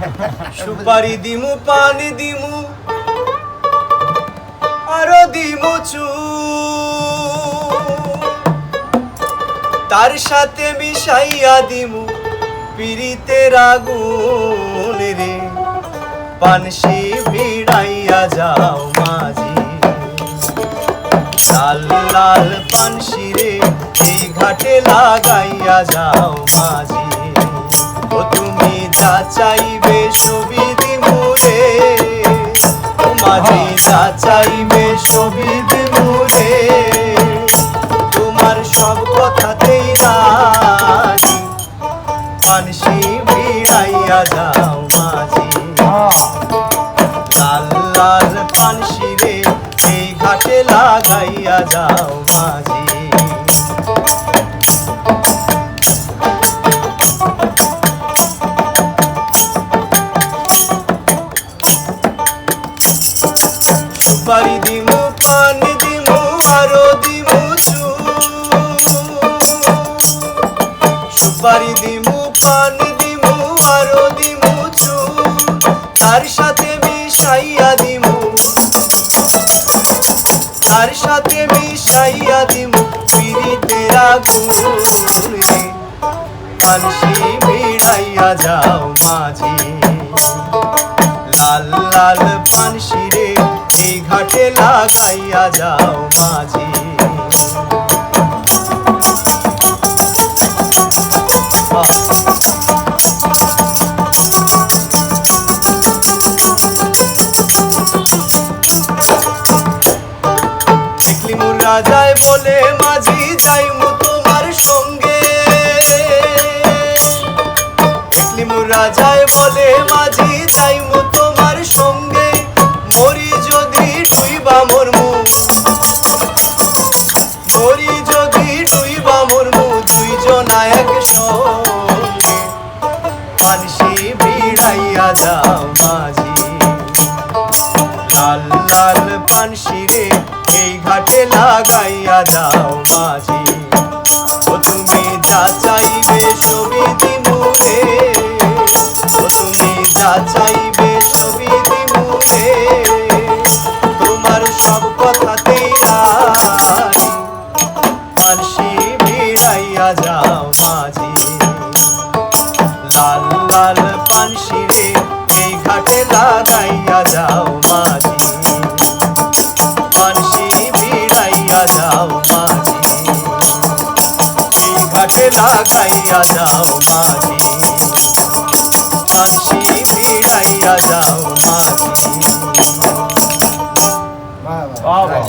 সুপারি দিমু, পানি দিমু, আরও দিমু চু। তার সাথে মিশাইয়া দিমু পিরিতের আগুন রে। পানসি ভিড়াইয়া যাও মাঝি। লাল লাল পানসি রে ঘাটে লাগাইয়া যাও মাঝি। তুমি যা চাইবে সবই দিমু রে ও মাঝি যা চাইবে সবই দিমু তোমার সব কথাতেই রাজি পানসি ভিড়াইয়া যাও মাঝি। লাল লাল পানসি রে এই ঘাটে লাগাইয়া যাও মাঝি। সুপারি দিমু, পানি দিমু, আরও দিমু সুপারি দিমু, পানি দিমু, আরও দিমু তার সাথে মিশাইয়া দিমু। তার সাথে মিশাইয়া দিমু পিরিতের আগুন রে। পানসি ভিড়াইয়া যাও মাঝি। লাল লাল পানসি রে। ঘাটে লাগাইয়া যাও মাঝি। রাজায় বলে, মাঝি, যাইমু তোমার সঙ্গে। দেখলি রাজায় বলে, মাঝি, যাইমু তোমার এক সঙ্গে পানসি ভিড়াইয়া যাও মাঝি। লাল লাল পানসি রে এই ঘাটে লাগাইয়া যাও মাঝি। ও তুমি যা মাঝি। লাল লাল পানসি রে এই ঘাটে লাগাইয়া যাও মাঝি। পানসি ভিড়াইয়া যাও মাঝি। এই ঘাটে লাগাইয়া যাও মাঝি। পানসি ভিড়াইয়া যাও মাঝি। বাহ। বাহ।